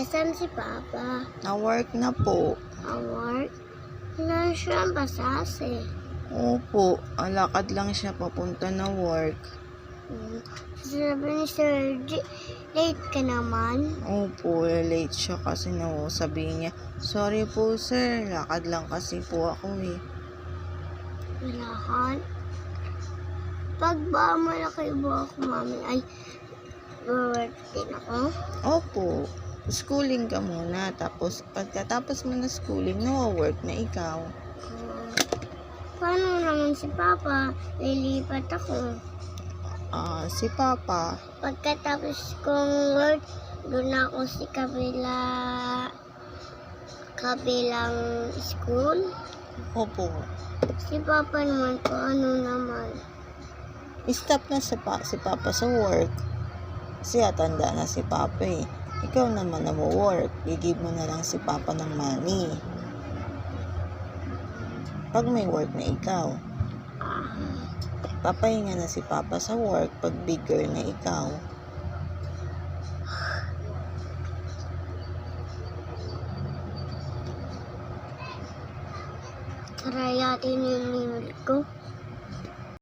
Asan si Papa? Na-work na po. Ang work? Wala siya ang basase. Opo, alakad lang siya papunta na work. Hmm. Sabi ni Sir G, late ka naman. Opo, late siya kasi no, sabihin niya, sorry po sir, lakad lang kasi po ako eh. Lahat. Pag ba malaki buhok mami ay work din ako. Opo, schooling ka muna, tapos pagkatapos mo na schooling, nawa-work na ikaw. Paano naman si Papa? Lilipat ako. Ah, si Papa, Pagkatapos kong work, doon ako si kabila kabilang school. opo, Si Papa naman po, ano naman. stop na si, pa, si Papa sa work. Kasi tanda na si Papa eh. Ikaw naman na work, gigib mo na lang si Papa ng money. Pag may work na ikaw, Ah, papahinga na si Papa sa work pag bigger na ikaw. try natin yung email ko.